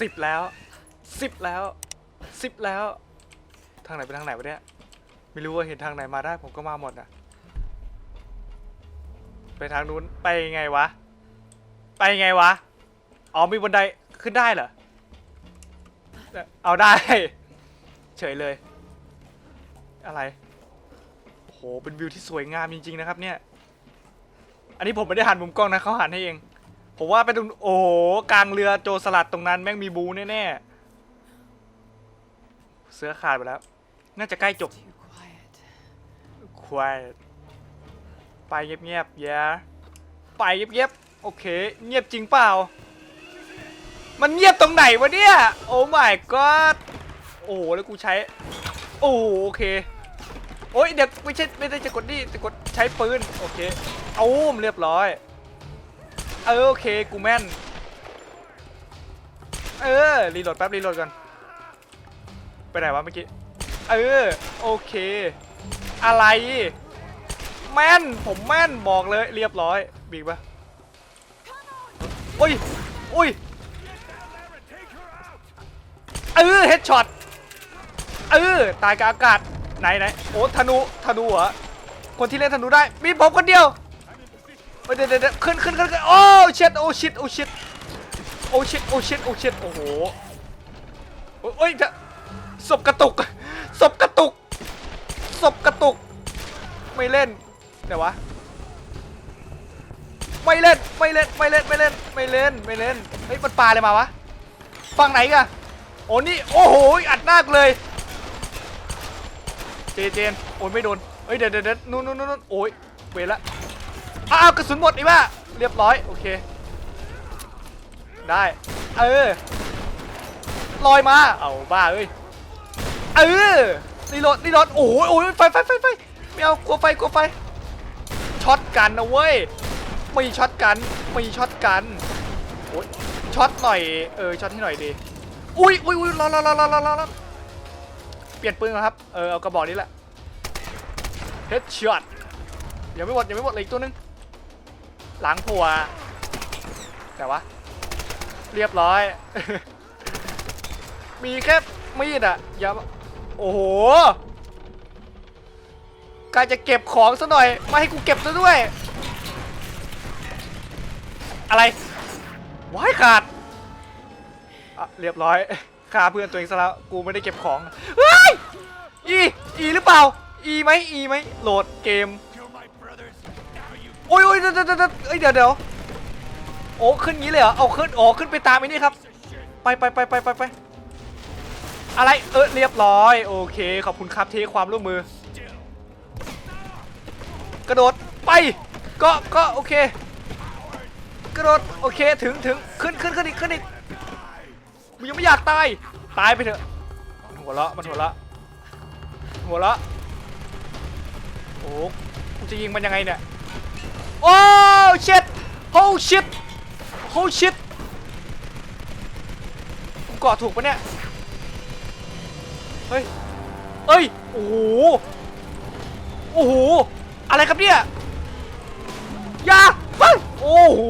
สิบแล้วสิบแล้วสิบแล้ว ทางไหนไปทางไหนวะเนี่ย ไม่รู้ว่าเห็นทางไหนมาได้ผมก็มาหมดอะ ไปทางนู้นไปยังไงวะ ไปยังไงวะ อ๋อมีบันไดขึ้นได้เหรอ เอาได้ เฉยเลย อะไรโหเป็นวิวที่สวยงามจริงๆนะครับเนี่ย อันนี้ผมไม่ได้หันมุมกล้องนะเขาหันให้เอง ผมว่าไปตรงโอ้โหกลางเรือโจรสลัดตรงนั้นแม่งมีบูแน่ๆเสื้อขาดไปแล้ว น่าจะใกล้จบ ควายไปเงียบๆอย่ไปเงียบๆโอเค เงียบจริงเปล่า มันเงียบตรงไหนวะเนี่ย โอ้ my god โอ้โหแล้วกูใช้ โอ้โอเค โอ้ยเดี๋ยวไม่ใช่ไม่ได้จะกดนี่จะกดใช้ปืน โอเค เอาอุ้มเรียบร้อย เออโอเคกูแม่น เออรีโหลดแป๊บรีโหลดก่อน ไปไหนวะเมื่อกี้ เออโอเค อะไร แม่นผมแม่นบอกเลยเรียบร้อยบีกปะโอ้ยโอ้ยเออเฮดช็อตเออตายกลางอากาศไหนไหนโอ้ธนูธนูเหรอคนที่เล่นธนูได้มีผมคนเดียว เอ้ยเดี๋ยวเดี๋ยวเดี๋ยวขึ้นขึ้นขึ้นขึ้นโอ้ชิตโอ้ชิตโอ้ชิตโอ้ชิตโอ้ชิตโอ้ชิตโอ้โหโอ้ยจะศพกระตุกศพกระตุกศพกระตุก ไม่เล่นเดี๋ยววะไม่เล่นไม่เล่นไม่เล่นไม่เล่นไม่เล่นไม่เล่นเฮ้ยมันปลาอะไรมาวะฝั่งไหนกันโอ้นี่โอ้โหอัดหน้ากเลยเจเจนโอ้ยไม่โดนเฮ้ยเดี๋ยวเดี๋ยวเดี๋ยวนู่นนู่นนู่นโอ้ยเวละ อ้าวกระสุนหมดไอ้บ้าเรียบร้อยโอเค ได้ เออลอยมาเอาบ้าเอ้ยเออรีโหลดรีโหลดโอ้ยโอ้ยไฟไฟไฟไฟไม่เอากลัวไฟกลัวไฟช็อตกันนะเว้ยมีช็อตกันมีช็อตกันโอ้ยช็อตหน่อยเออช็อตให้หน่อยดีอุ้ยอุ้ยอุ้ยรอรอรอรอรอรอเปลี่ยนปืนครับเออเอากระบอกนี้แหละเฮดช็อตยังไม่หมดยังไม่หมดเลยอีกตัวนึง หลังผัวแต่ว่าเรียบร้อย มีแค่มีดอะอย่าโอ้โหกายจะเก็บของซะหน่อยม่ให้กูเก็บซะด้วย อะไรว้ายขาดอะเรียบร้อยฆ่าเพื่อนตัวเองซะแล้ว กูไม่ได้เก็บของเฮ้ยอี อีหรือเปล่า อีไหมอีไหมโหลดเกม โอ้ยโอ้ยเดี๋ยวเดี๋ยวเดี๋ยวเอ้ยเดี๋ยวโอ้ขึ้นงี้เลยเหรอเอาขึ้นอ๋อขึ้นไปตามไอ้นี่ครับ ไปไปไปไปไปไปอะไรเออเรียบร้อยโอเคขอบคุณครับที่ความร่วมมือ กระโดดไปก็ก็โอเค กระโดดโอเคถึงถึงขึ้นขึ้นขึ้นอีกขึ้นอีกกูยังไม่อยากตายตายไปเถอะมันหัวเราะมันหัวเราะหัวเราะโอ้กูจะยิงมันยังไงเนี่ย โอ้ชิตโอ้ชิตโอ้ชิตกูเกาะถูกปะเนี่ย เฮ้ย เอ้ย โอ้โห โอ้โห อะไรครับเนี่ยยาไปโอ้โห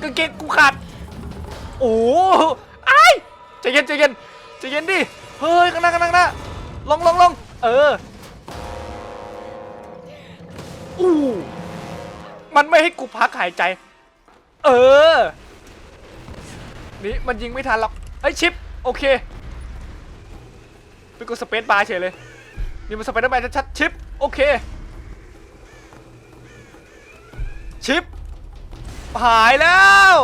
กางเกงกูขาด โอ้โหไอ้ายใจเย็นใจเย็นใจเย็นดิ เฮ้ยข้างหน้าข้างหน้าข้างหน้าลงลงลงเออ มันไม่ให้กูพักหายใจ เออ นี่มันยิงไม่ทันหรอกเอ้ยชิป โอเคไปกดสเปซบาร์เฉยเลย นี่มันสไปเดอร์แมชัดๆชิป โอเค ชิป หายแล้ว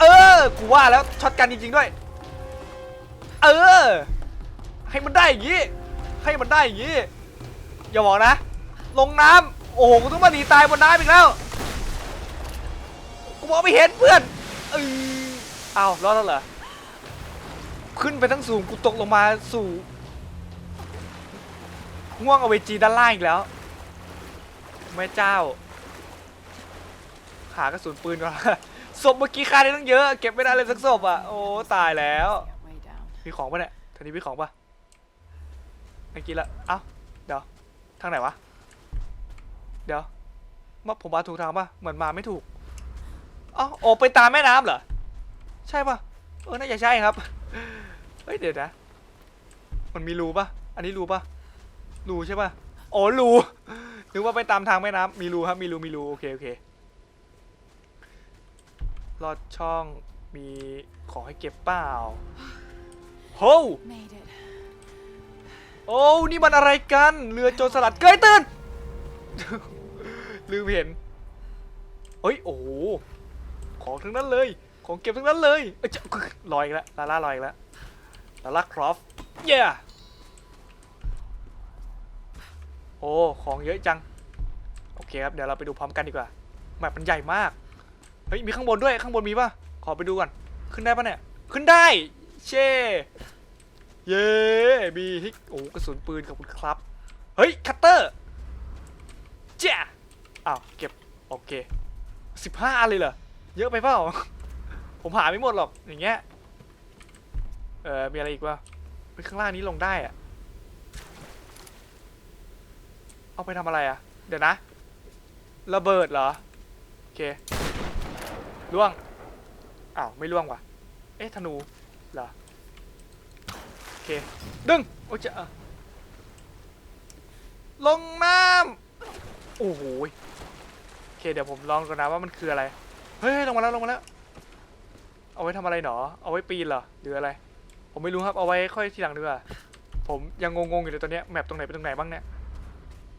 เออ กูว่าแล้วช็อตกันจริงๆด้วย เออ ให้มันได้อย่างงี้ ให้มันได้อย่างงี้ อย่าบอกนะ ลงน้ำ โอ้โหกูต้องมาหนีตายบนน้ำอีกแล้ว กูมองไม่เห็นเพื่อนเอออ้ารอดแล้วเหรอ ขึ้นไปทั้งสูงกูตกลงมาสู่ง่วงเอาเวจีด้านล่างอีกแล้วแม่เจ้า หากระสุนปืนก่อนศพเมื่อกี้ฆ่าได้ตั้งเยอะ เก็บไม่ได้เลยสักศพอะ โอ้ ตายแล้ว มีของปะเนี่ยทีนี้มีของปะเมื่อกี้ละ เอ้า เดี๋ยว ทางไหนวะ เดี๋ยวมาผมมาถูกทางปะเหมือนมาไม่ถูกเอ้าโอไปตามแม่น้ำเหรอ ใช่ปะเออ น่าจะใช่ครับ เฮ้ย เดี๋ยวนะ มันมีรูปะอันนี้รูปะรูใช่ปะอ๋อ รูนึกว่าไปตามทางแม่น้ำมีรูครับ มีรู มีรู โอเค โอเค ลอดช่อง มีของให้เก็บเปล่าโฮ Made it. โอ้ นี่มันอะไรกัน เรือโจรสลัดเกยตื่น ลืมเห็นเฮ้ย โอ้โห ของทั้งนั้นเลย ของเก็บทั้งนั้นเลยเอ้ยจะลอยอีกแล้วลาล่าลอยอีกแล้วลาล่าครอฟเย้โอ้ ของเยอะจัง โอเคครับ เดี๋ยวเราไปดูพร้อมกันดีกว่า แมปมันใหญ่มาก เฮ้ย มีข้างบนด้วย ข้างบนมีป่ะ ขอไปดูก่อน ขึ้นได้ปะเนี่ย ขึ้นได้ เช่ เย้มีฮิกโอ้กระสุนปืนขอบคุณครับ เฮ้ย คัตเตอร์เจ้า อ้าวเก็บโอเคสิบห้าอันเลยเหรอเยอะไปเปล่า ผมหาไม่หมดหรอกอย่างเงี้ยเออมีอะไรอีกวะไปข้างล่างนี้ลงได้อะเอาไปทำอะไรอะเดี๋ยวนะระเบิดเหรอโอเคล่วงอ้าวไม่ล่วงว่ะเอ๊ะธนูเหรอโอเคดึงโอ้จะลงน้ำโอ้โห เคเดี๋ยวผมลองก่อนนะว่ามันคืออะไร เฮ้ยลงมาแล้วลงมาแล้ว เอาไว้ทำอะไรหนอ เอาไว้ปีนเหรอหรืออะไร ผมไม่รู้ครับเอาไว้ค่อยทีหลังดีกว่าผมยังงงๆอยู่เลยตอนนี้แมปตรงไหนเป็นตรงไหนบ้างเนี่ย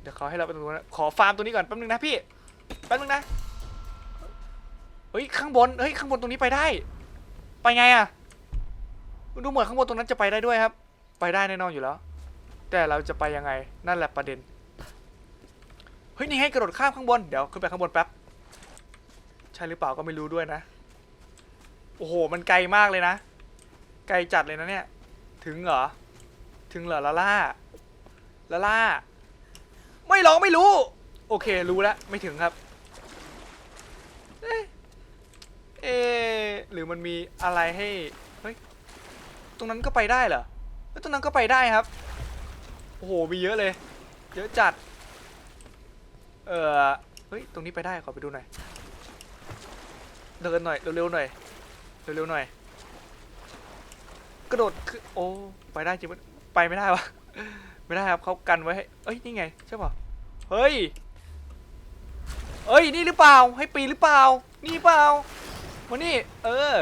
เดี๋ยวเขาให้เราไปตรงนู้นขอฟาร์มตัวนี้ก่อนแป๊บนึงนะพี่แป๊บนึงนะเฮ้ยข้างบนเฮ้ยข้างบนตรงนี้ไปได้ ไปไงอะดูเหมือนข้างบนตรงนั้นจะไปได้ด้วยครับ ไปได้แน่นอนอยู่แล้ว แต่เราจะไปยังไงนั่นแหละประเด็น ฮ้ยนี่ให้กระโดดข้ามข้างบน เดี๋ยวขึ้นไปข้างบนแป๊บ ใช่หรือเปล่าก็ไม่รู้ด้วยนะ โอ้โห มันไกลมากเลยนะ ไกลจัดเลยนะเนี่ย ถึงเหรอ ถึงเหรอลาล่าลาล่า ไม่หรอกไม่รู้ โอเค รู้แล้ว ไม่ถึงครับ เอ๊เอหรือมันมีอะไรให้ เฮ้ย ตรงนั้นก็ไปได้เหรอตรงนั้นก็ไปได้ครับ โอ้โห มีเยอะเลย เยอะจัด เออเฮ้ย ตรงนี้ไปได้ ขอไปดูหน่อย เดินหน่อย เร็วๆหน่อย เร็วๆหน่อย กระโดดคือโอ้ ไปได้จริงปะไปไม่ได้วะ ไม่ได้ครับเขากันไว้ให้เอ้ย นี่ไง ใช่ป่ะ เฮ้ย เอ้ย นี่หรือเปล่า ให้ปีหรือเปล่า นี่เปล่ามานี่ เออ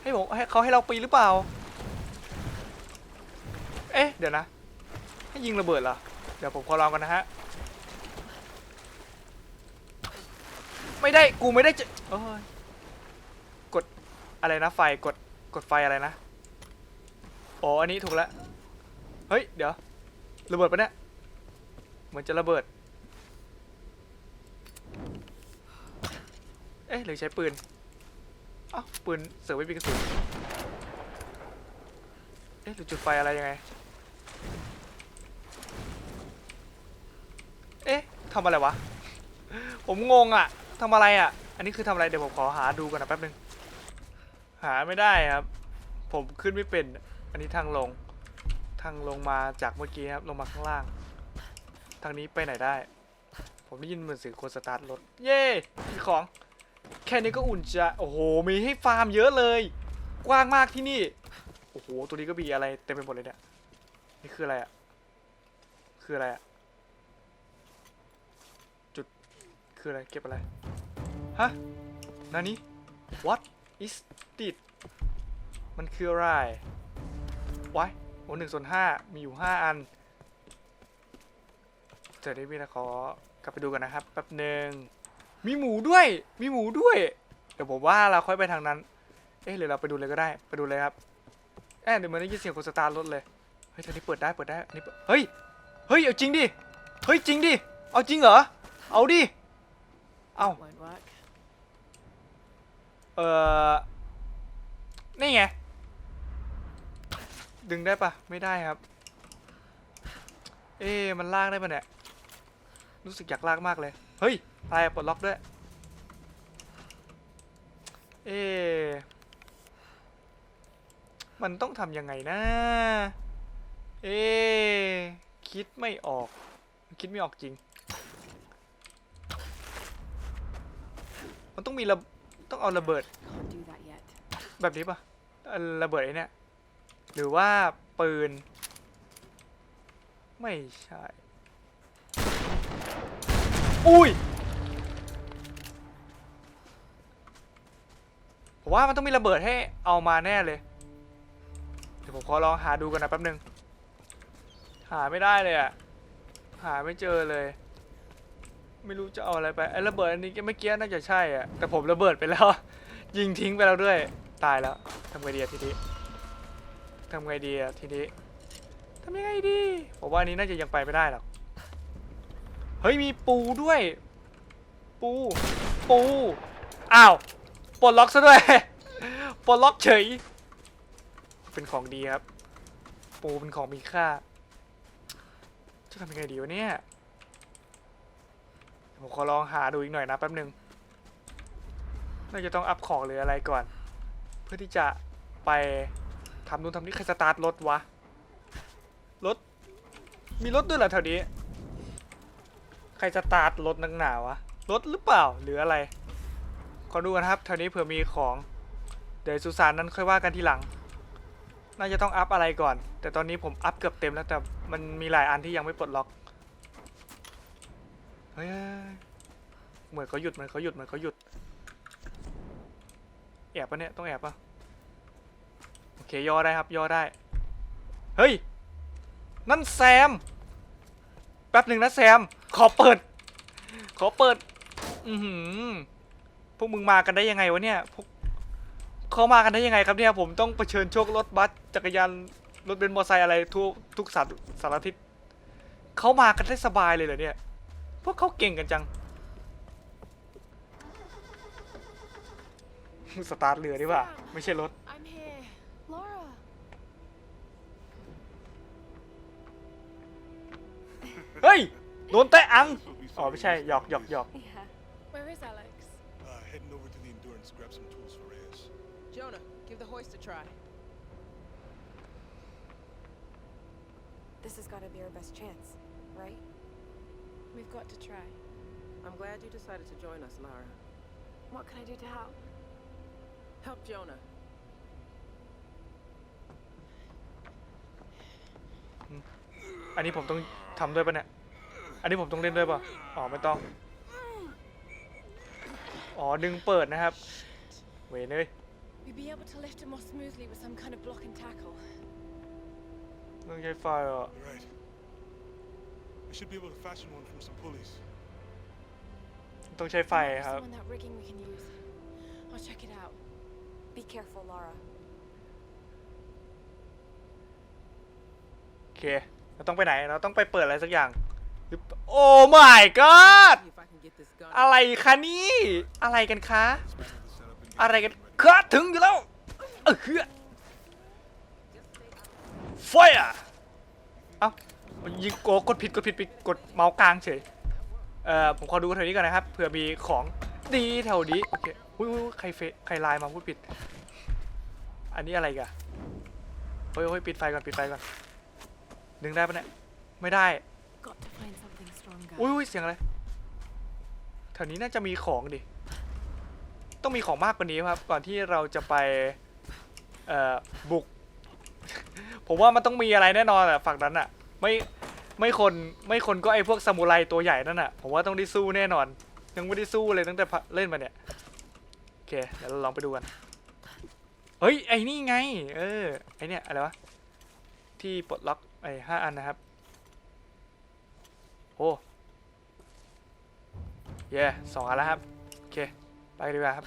ให้ผมให้เขาให้เราปีหรือเปล่า เอ๊ะ เดี๋ยวนะ ให้ยิงระเบิดเหรอ เดี๋ยวผมขอลองกันนะฮะ ไม่ได้กูไม่ได้จะโอ้ยกดอะไรนะไฟกดกดไฟอะไรนะอ๋ออันนี้ถูกแล้วเฮ้ยเดี๋ยวระเบิดปะเนี่ยเหมือนจะระเบิดเอ๊ะหรือใช้ปืนอ้าวปืนเสือไม่มีกระสุนเอ๊ะหรือจุดไฟอะไรยังไงเอ๊ะทำอะไรวะผมงงอะ ทำอะไรอะ อันนี้คือทำอะไรเดี๋ยวผมขอหาดูก่อนนะแป๊บนึง หาไม่ได้ครับ ผมขึ้นไม่เป็น อันนี้ทางลง ทางลงมาจากเมื่อกี้ครับ ลงมาข้างล่าง ทางนี้ไปไหนได้ ผมได้ยินเหมือนเสียงคนสตาร์ทรถ เย้มีของ แค่นี้ก็อุ่นใจะโอ้โห มีให้ฟาร์มเยอะเลย กว้างมากที่นี่ โอ้โห ตัวนี้ก็มีอะไรเต็มไปหมดเลยเนี่ย นี่คืออะไรอะ คืออะไรอะ จุด คืออะไร เก็บอะไร ฮะนานี้ what is this มันคืออะไรวายโอ้หนึ่งส่วนห้ามีอยู่ห้าอันเจอได้พี่นะขอกลับไปดูกันนะครับแป๊บหนึ่งมีหมูด้วย มีหมูด้วย เดี๋ยวผมว่าเราค่อยไปทางนั้น เอ๊ะหรือเราไปดูเลยก็ได้ ไปดูเลยครับแอบเดี๋ยวมันได้ยินเสียงคนสตาร์รถเลย เฮ้ยทางนี้เปิดได้ เปิดได้อันนี้เฮ้ย เฮ้ย เอาจริงดิ เฮ้ย จริงดิ เอาจริงเหรอ เอาดิ เอา Won't work. เออนี่ไง ดึงได้ปะไม่ได้ครับ เอ๊ะมันลากได้ปะเนี่ย รู้สึกอยากลากมากเลย เฮ้ยอะไรอะปลดล็อกด้วย เอ๊ะมันต้องทำยังไงนะ เอ๊ะคิดไม่ออก คิดไม่ออกจริง มันต้องมีระต้องเอาระเบิด Can't do that yet. แบบนี้ปะเอ่อระเบิดไอเนี่ยหรือว่าปืน ไม่ใช่ อุ้ยผมว่ามันต้องมีระเบิดให้เอามาแน่เลย เดี๋ยวผมขอลองหาดูกันนะแป๊บนึง หาไม่ได้เลยอะหาไม่เจอเลย ไม่รู้จะเอาอะไรไปไอ้ระเบิดอันนี้เมื่อกี้น่าจะใช่อะแต่ผมระเบิดไปแล้ว ยิงทิ้งไปแล้วด้วย ตายแล้วทำไงดีอะทีนี้ทำไงดีอะทีนี้ทำยังไงดีผมว่าอันนี้น่าจะยังไปไม่ได้หรอกเฮ้ยมีปูด้วย ปู ปูอ้าวปลดล็อกซะด้วยปลดล็อกเฉย เป็นของดีครับ ปูเป็นของมีค่า จะทำยังไงดีวะเนี่ย ผมขอลองหาดูอีกหน่อยนะแป๊บหนึ่งน่าจะต้องอัพของหรืออะไรก่อน เพื่อที่จะไปทำนู่นทำนี่ใครสตาร์ทรถวะรถมีรถด้วยเหรอแถวนี้ ใครสตาร์ทรถนักหนาวะรถหรือเปล่าหรืออะไรขอดูกันครับแถวนี้เผื่อมีของเดี๋ยวสุสานนั้นค่อยว่ากันทีหลัง น่าจะต้องอัพอะไรก่อน แต่ตอนนี้ผมอัพเกือบเต็มแล้วแต่มันมีหลายอันที่ยังไม่ปลดล็อกเฮ้ย เหมือนเขาหยุดเหมือนเขาหยุดเหมือนเขาหยุด แอบปะเนี่ย ต้องแอบปะโอเคย่อได้ครับย่อได้ เฮ้ย นั่นแซม แป๊บหนึ่งนะแซม ขอเปิด ขอเปิด อือหือ พวกมึงมากันได้ยังไงวะเนี่ย พวกเขามากันได้ยังไงครับเนี่ย ผมต้องเผชิญโชครถบัสจักรยานรถเบนซ์มอเตอร์ไซค์อะไรทุกทุกสารสารทิศเขามากันได้สบายเลยเหรอเนี่ย พวกเขาเก่งกันจัง สตาร์ทเรือดีกว่า ไม่ใช่รถ I'm here. Laura. เฮ้ย โดนแตะอัง อ๋อ ไม่ใช่ หยอกหยอกหยอก Yeah. Where is Alex? Uh, heading over to the Endurance, grab some tools for Reyes. Jonah, give the hoist a try. This has got to be our best chance, right? We've got to try. I'm glad you decided to join us, Lara. What can I do to help? Help Jonah. อันนี้ผมต้องทำด้วยปะเนี่ย อันนี้ผมต้องเล่นด้วยปะอ๋อไม่ต้อง อ๋อดึงเปิดนะครับ เวยเนย We'd be able to lift him more smoothly with some kind of block and tackle. ต้องใช้ไฟเหรอ All right. I should be able to fashion one from some pulleys. ต้องใช้ไฟ There might be ครับ some on that rigging we can use. I'll check it out. Be careful, Lara. โอเค เราต้องไปไหน เราต้องไปเปิดอะไรสักอย่างหรือโอ้ my god See if I can get this gun. อะไรคะนี่ อะไรกันคะ อะไรกันคะถึงอยู่แล้วเออคือไฟอะเอ้ายิงโกกดผิดกดผิดผิดกดเมาส์กลางเฉย เอ่อ ผมขอดูแถวนี้ก่อนนะครับ เผื่อมีของดีแถวนี้ โอเค อุ้ยอุ้ยใครเฟใครไลน์มาพูดผิด อันนี้อะไรกันเฮ้ยเฮ้ยปิดไฟก่อนปิดไฟก่อนดึงได้ปะเนี่ยไม่ได้ Got to find something stronger. อุ้ยอุ้ยเสียงอะไรแถวนี้น่าจะมีของดิ ต้องมีของมากกว่านี้ครับ ก่อนที่เราจะไปเอ่อบุก ผมว่ามันต้องมีอะไรแน่นอนแหละฝั่งนั้นอะไม่ไม่คนไม่คนก็ไอพวกซามูไรตัวใหญ่นั่นอะผมว่าต้องได้สู้แน่นอน ยังไม่ได้สู้เลยตั้งแต่พะเล่นมาเนี่ยโอเคเดี๋ยวเราลองไปดูกันเฮ้ยไอ้นี่ไง เออไอเนี่ยอะไรวะที่ปลดล็อกไอ้ห้าอันนะครับโอ้เย่สองอันแล้วครับโอเคไปดีกว่าครับ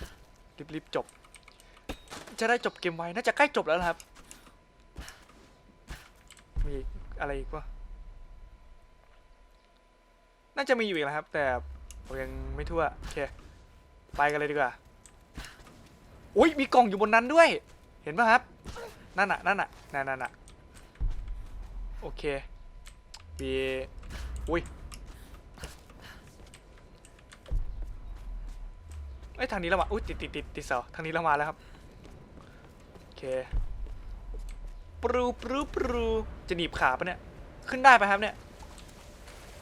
รีบๆจบ จะได้จบเกมไวน่าจะใกล้จบแล้วนะครับ มีอะไรอีกวะน่าจะมีอยู่อีกนะครับ แต่ผมยังไม่ทั่วโอเคไปกันเลยดีกว่า อุ้ยมีกล่องอยู่บนนั้นด้วย เห็นป่ะครับ นั่นน่ะนั่นน่ะนั่นน่ะน่ะโอเคมีอุ้ยเอ้ยทางนี้เรามาอุ้ยติดติดติดติดเสาทางนี้เรามาแล้วครับโอเคปรูปรูปรูจะหนีบขาปะเนี่ยขึ้นได้ปะครับเนี่ย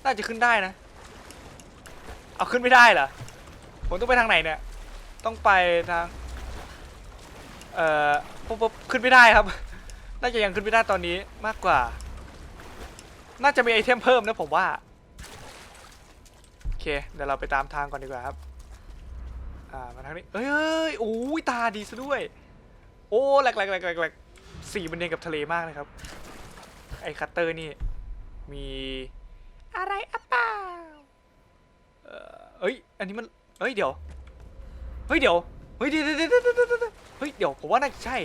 น่าจะขึ้นได้นะ เอาขึ้นไม่ได้เหรอผมต้องไปทางไหนเนี่ย ต้องไปทาง เอ่อปุ๊บปุ๊บขึ้นไม่ได้ครับ น่าจะยังขึ้นไม่ได้ตอนนี้มากกว่า น่าจะมีไอเทมเพิ่มนะผมว่า โอเค เดี๋ยวเราไปตามทางก่อนดีกว่าครับ อ่า มาทางนี้ เอ้ยโอ้ยตาดีซะด้วย โอ้แหลกแหลกแหลกแหลกสีมันเนียนกับทะเลมากเลยครับ ไอคัตเตอร์นี่ มีอะไรอะเปล่าเอ้ย อันนี้มันเฮ้ย เดี๋ยว เฮ้ย เดี๋ยว เฮ้ย เดี๋ยวเดี๋ยวเดี๋ยว เดี๋ยวผมว่าน่าจะใช่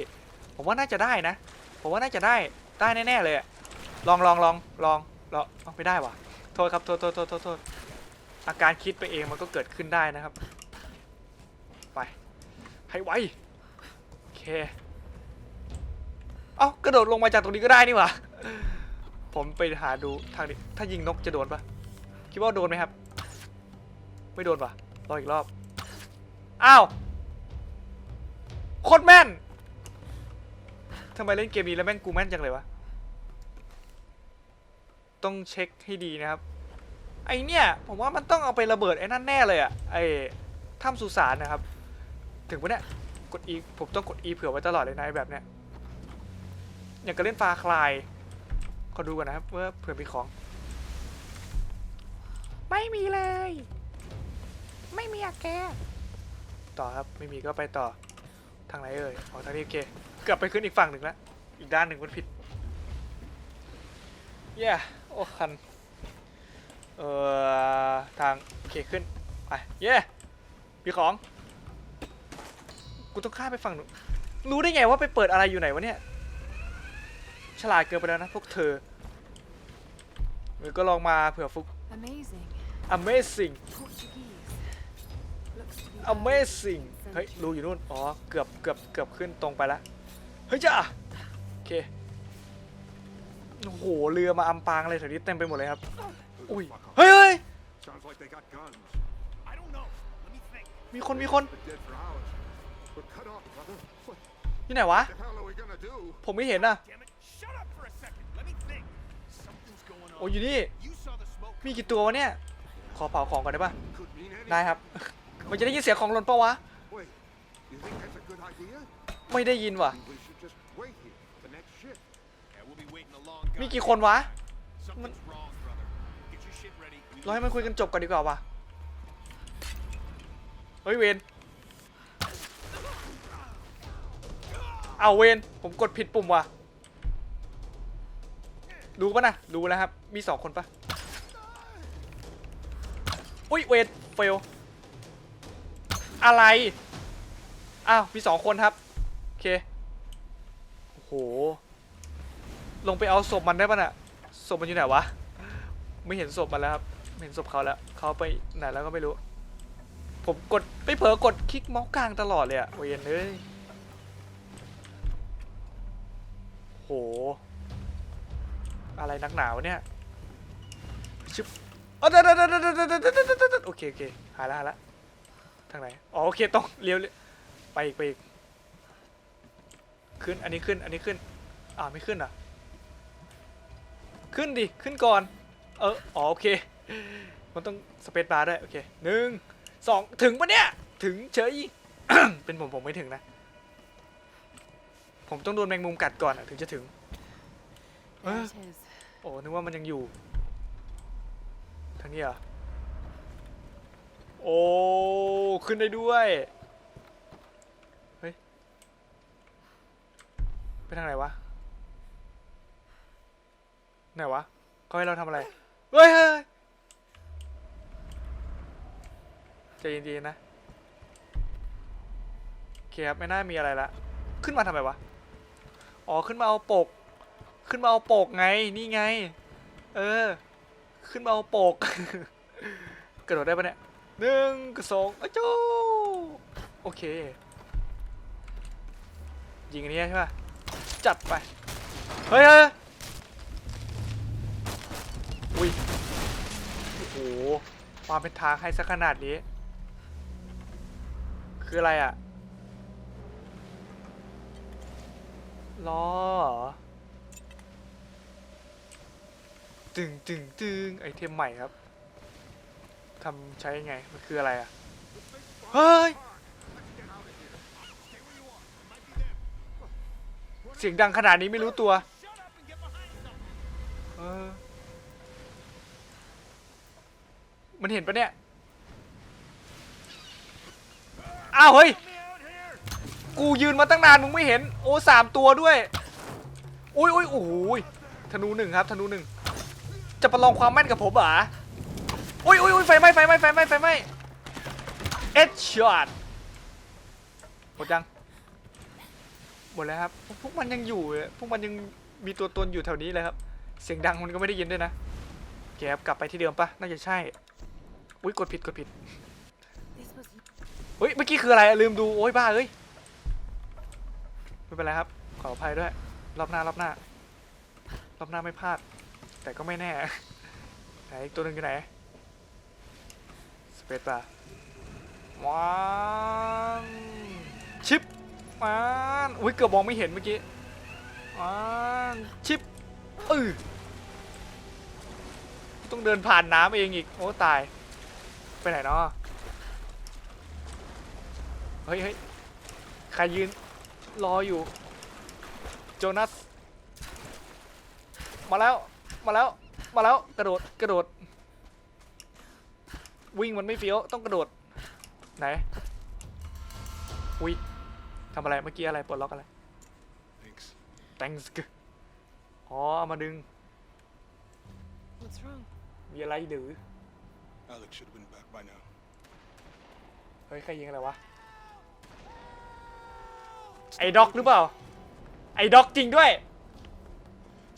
ผมว่าน่าจะได้นะ ผมว่าน่าจะได้ได้แน่ๆเลยอะลองลองลองลองลองเอาไม่ได้วะโทษครับโทษโทษโทษโทษโทษอาการคิดไปเองมันก็เกิดขึ้นได้นะครับ ไปให้ไวโอเคเอ้ากระโดดลงมาจากตรงนี้ก็ได้นี่หว่าผมไปหาดูทางนี้ถ้ายิงนกจะโดนปะคิดว่าโดนไหมครับ ไม่โดนปะรออีกรอบ อ้าว โคตรแม่นทำไมเล่นเกมนี้แล้วแม่งกูแม่นจังเลยวะ ต้องเช็คให้ดีนะครับ ไอเนี่ย ผมว่ามันต้องเอาไประเบิดไอ้นั่นแน่เลยอะไอถ้ำสุสานนะครับ ถึงปะเนี่ยกด E ผมต้องกด E เผื่อไว้ตลอดเลยนะไอแบบเนี้ยอย่างกับเล่นฟาคลายขอดูก่อนนะครับว่าเผื่อมีของ ไม่มีเลย ไม่มีอะแก ต่อครับ ไม่มีก็ไปต่อ ทางไหนเอ่ยอ๋อทางนี้โอเคเกือบไปขึ้นอีกฝั่งหนึ่งแล้วอีกด้านหนึ่งมันผิดเย้โอ้คันเอ่อทางโอเคขึ้นไปเย้มีของกูต้องข้ามไปฝั่งนู้นรู้ได้ไงว่าไปเปิดอะไรอยู่ไหนวะเนี่ยฉลาดเกินไปแล้วนะพวกเธอหรือก็ลองมาเผื่อฟุก Amazing. Amazing Portuguese. Looks to be Amazing เฮ้ยรูอยู่นู่น อ๋อ เกือบเกือบเกือบขึ้นตรงไปละเฮ้ยจ้าโอเค โอ้โห เรือมาอัมปางเลยแถวนี้เต็มไปหมดเลยครับ อุ้ย เฮ้ยเฮ้ยมีคนมีคนที่ไหนวะ ผมไม่เห็นอะ โอ้ยอยู่นี่ มีกี่ตัววะเนี่ย ขอเผาของก่อนได้ปะได้ครับ มันจะได้ยินเสียงของหล่นปะวะ you think that's a good idea? ไม่ได้ยินว่ะ We should just wait here. The next ship. Yeah, we'll be waiting a long มี time. กี่คนวะ Something's wrong, brother. Get your shit ready. We เราให้มันคุยกันจบก่อนดีกว่าวะเฮ้ยเวนเอาเวนผมกดผิดปุ่มว่ะ ดูปะนะดูแล้วครับ มีสองคนปะอุ้ยเวนเฟลอะไร อ้าวมีสองคนครับ โอเค โอ้โห ลงไปเอาศพมันได้ปะน่ะศพมันอยู่ไหนวะ ไม่เห็นศพมันแล้วครับเห็นศพเขาแล้วเขาไปไหนแล้วก็ไม่รู้ ผมกดไปเผลอกดคลิกเมาส์กลางตลอดเลยอะโอเย็นเลยโห อะไรนักหนาวเนี่ยชิบโอเคโอเคหายละหายละทางไหน อ๋อโอเคต้องเลี้ยวเลี้ยว ไปอีกไปอีกขึ้นอันนี้ขึ้นอันนี้ขึ้น อ่าไม่ขึ้นอะ ขึ้นดิขึ้นก่อน เอออ๋อโอเค มันต้องสเปซบาร์ด้วยโอเคหนึ่งสองถึงปะเนี่ย ถึงเฉยเป็นผมผมไม่ถึงนะ ผมต้องโดนแมงมุมกัดก่อนอะถึงจะถึงโอ้นึกว่ามันยังอยู่ทางนี้เหรอโอ้ขึ้นได้ด้วย เฮ้ย ไปทางไหนวะ ไหนวะเขาให้เราทำอะไร เฮ้ยเฮ้ยใจเย็นๆนะโอเคครับไม่น่ามีอะไรละ ขึ้นมาทำไมวะ อ๋อขึ้นมาเอาปก ขึ้นมาเอาปกไง นี่ไง เออ ขึ้นมาเอาปก กระโดดได้ปะเนี่ยหนึ่งสองอะจูโอเค ยิงอันนี้ใช่ปะ จัดไปเฮ้ยเฮ้ยอุ้ย โอ้โหความเป็นทางให้สักขนาดนี้ คืออะไรอะล้อเหรอตึงตึงตึงไอเทมใหม่ครับทำใช้ยังไง มันคืออะไรอะเฮ้ย Let's get out of here. Stay where you are. It might be them. เสียงดังขนาดนี้ไม่รู้ตัวเออมันเห็นปะเนี่ย อ้าวเฮ้ย กูยืนมาตั้งนานมึงไม่เห็น โอ้สามตัวด้วย อุ้ยอุ้ยโอ้ยธนูหนึ่งครับธนูหนึ่ง จะประลองความแม่นกับผมเหรออุ้ยอุ้ยอุ้ยไฟไหม้ไฟไหม้ไฟไหม้ไฟไหม้เอ็ดช็อตหมดยัง หมดแล้วครับ พวกมันยังอยู่พวกมันยังมีตัวตนอยู่แถวนี้เลยครับ เสียงดังมันก็ไม่ได้ยินด้วยนะโอเคครับกลับไปที่เดิมปะน่าจะใช่ อุ้ยกดผิดกดผิดเฮ้ยเมื่อกี้คืออะไรลืมดูโอ้ยบ้าเอ้ยไม่เป็นไรครับ ขออภัยด้วย รอบหน้ารอบหน้ารอบหน้าไม่พลาด แต่ก็ไม่แน่ไหนอีกตัวหนึ่งอยู่ไหนสเปซปะว้าชิป วาอุ้ยเกือบมองไม่เห็นเมื่อกี้วาชิปเออต้องเดินผ่านน้ำเองอีก โอ้ตาย ไปไหนเนาะเฮ้ยเฮ้ยใครยืนรออยู่ โจนัส มาแล้ว มาแล้ว มาแล้ว กระโดด กระโดด วิ่งมันไม่เฟี้ยว ต้องกระโดด ไหนำอะไรเมื่อกี้อะไรปลดล็อกอะไร Thanks. thanks อ๋อเอามาดึง what's wrong? มีอะไรหรือ Alex should have been back by now. เฮ้ยใครยิงอะไรวะ ไอ้ด็อกหรือเปล่า ไอ้ด็อกจริงด้วย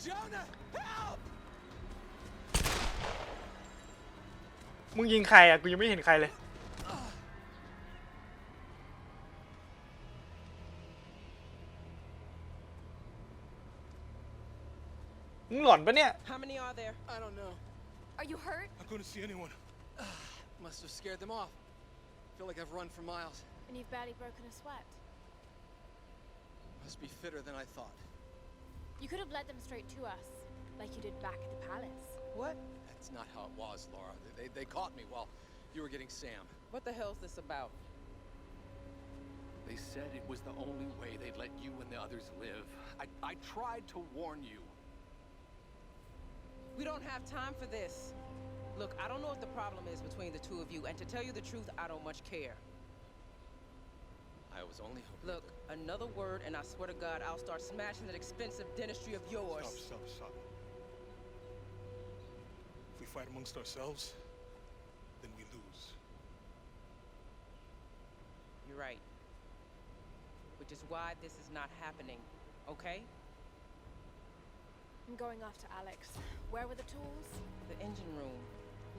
Jonah, help! มึงยิงใครอะ กูยังไม่เห็นใครเลย มึงหลอนปะเนี่ย How many are there? I don't know. Are you hurt? I couldn't see anyone. Must have scared them off. Feel like I've run for miles. And you've barely broken a sweat. Must be fitter than I thought. You could have led them straight to us, like you did back at the palace. What? That's not how it was, Laura. They, they, they caught me while you were getting Sam. What the hell's this about? They said it was the only way they'd let you and the others live. I, I tried to warn you. We don't have time for this. Look, I don't know what the problem is between the two of you, and to tell you the truth, I don't much care. I was only hoping. Look, another word, and I swear to God, I'll start smashing that expensive dentistry of yours. Stop, stop, stop. If we fight amongst ourselves, then we lose. You're right. Which is why this is not happening, okay? I'm going after Alex. Where were the tools? The engine room.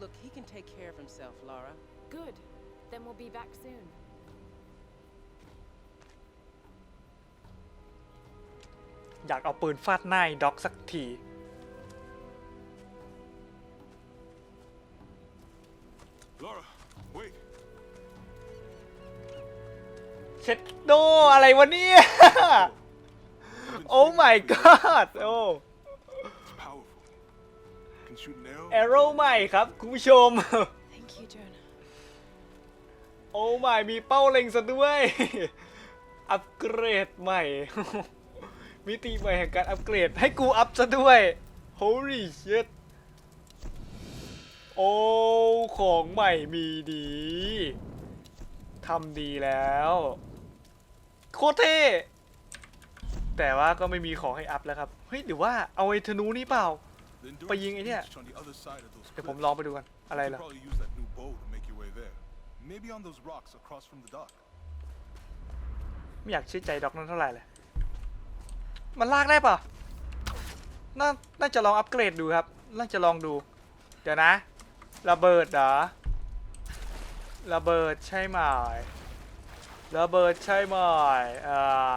Look, he can take care of himself, Laura. Good. Then we'll be back soon. อยากเอาปืนฟาดหน้าไอ้ด็อกสักที Laura, wait. เช็ดโดอะไรวะเนี่ย โอ้ my god โอ้ แอโร่ใหม่ครับคุณผู้ชม Thank you, Jonah. โอ้ my มีเป้าเล็งซะด้วย อัปเกรดใหม่ มิติใหม่แห่งการอัปเกรดให้กูอัพซะด้วย holy shit โอ้ ของใหม่มีดี ทำดีแล้ว โคตรเท่ แต่ว่าก็ไม่มีของให้อัพแล้วครับ เฮ้ยหรือว่าเอาไอ้ธนูนี่เปล่า The endurance But you- yeah. reached on the other side of those เดี๋ยวผม cliffs. ลองไปดูกันอะไร You could ล่ะ probably use that new bow to make your way there. Maybe on those rocks across from the dock. ไม่อยากเชื่อใจด็อกนั้นเท่าไหร่เลย มันลากได้ปะน่า น่าจะลองอัปเกรดดูครับ น่าจะลองดู เดี๋ยวนะ ระเบิดเหรอ ระเบิดใช่ไหมระเบิดใช่ไหมเอ่อ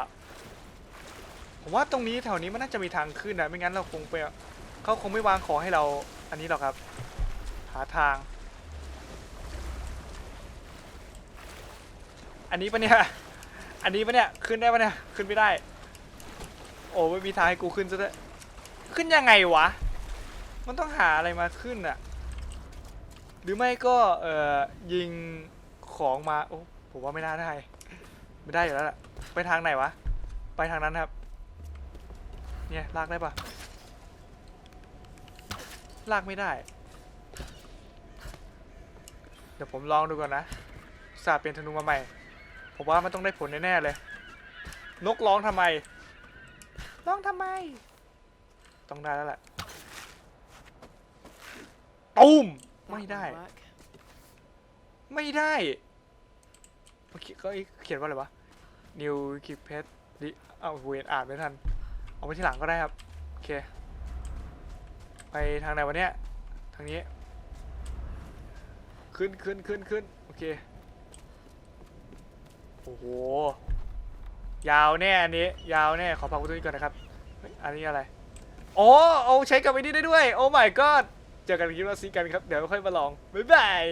ผมว่าตรงนี้แถวนี้มันน่าจะมีทางขึ้นนะ ไม่งั้นเราคงไป เขาคงไม่วางของให้เราอันนี้หรอกครับ หาทาง อันนี้ปะเนี่ย อันนี้ปะเนี่ย ขึ้นได้ปะเนี่ย ขึ้นไม่ได้ โอ้ไม่มีทางให้กูขึ้นซะด้วยขึ้นยังไงวะ มันต้องหาอะไรมาขึ้นอะหรือไม่ก็เอ่อยิงของมา โอ้ผมว่าไม่น่าได้ ไม่ได้อยู่แล้วล่ะ ไปทางไหนวะ ไปทางนั้นครับ เนี่ยลากได้ปะ ลากไม่ได้ เดี๋ยวผมลองดูก่อนนะสาห์เป็นธนูมาใหม่ ผมว่ามันต้องได้ผลแน่ๆเลย นกร้องทำไม ร้องทำไม ต้องได้แล้วแหละตูมไม่ได้ ไม่ได้เมื่อกี้ก็เขียนว่าอะไรวะ New k i p e t ดิเอาเวนอ่านไม่ทัน เอาไปที่หลังก็ได้ครับ โอเค ไปทางไหนวะเนี่ยทางนี้ ขึ้นขึ้นขึ้นขึ้นโอเค โอ้โห ยาวแน่อันนี้ ยาวแน่ ขอพักประตูนี้ก่อนนะครับ อันนี้อะไร โอ้เอาใช้กับไอ้นี่ได้ด้วย โอ้ my god เจอกันคลิปว่าซีกันครับ เดี๋ยวค่อยมาลอง บ๊ายบาย